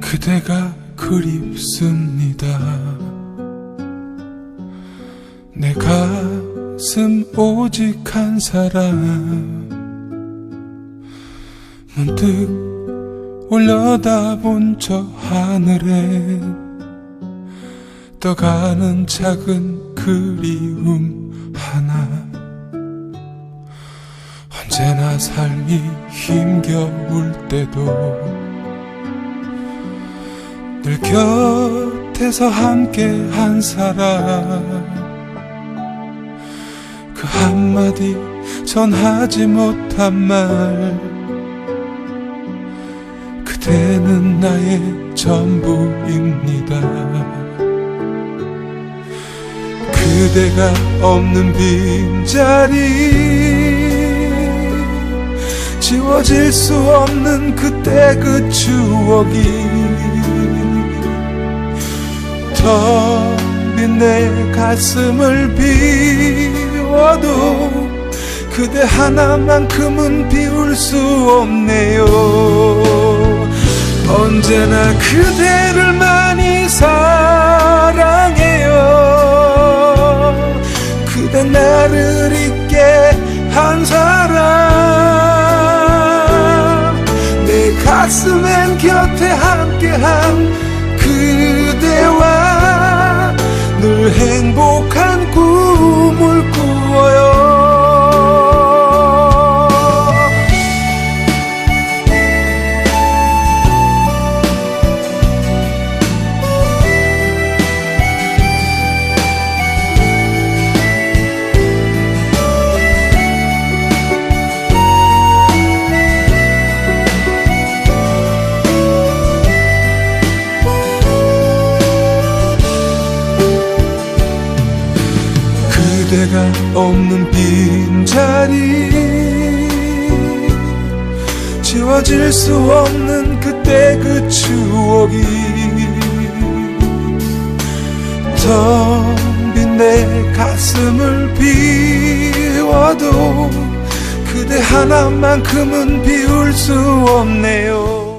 그대가 그립습니다. 내 가슴 오직 한 사람 문득 올려다본 저 하늘에 떠가는 작은 그리움 하나. 언제나 삶이 힘겨울 때도 늘 곁에서 함께 한 사람. 그 한마디 전하지 못한 말 나의 전부입니다. 그대가 없는 빈자리 지워질 수 없는 그때 그 추억이 텅빈 내 가슴을 비워도 그대 하나만큼은 비울 수 없네요 언제나 그대를 많이 사랑해요. 그대 나를 잊게 한 사람. 내 가슴엔 곁에 함께한 그대와 그대가 없는 빈자리. 지워질 수 없는 그때 그 추억이 텅 빈 내 가슴을 비워도 그대 하나만큼은 비울 수 없네요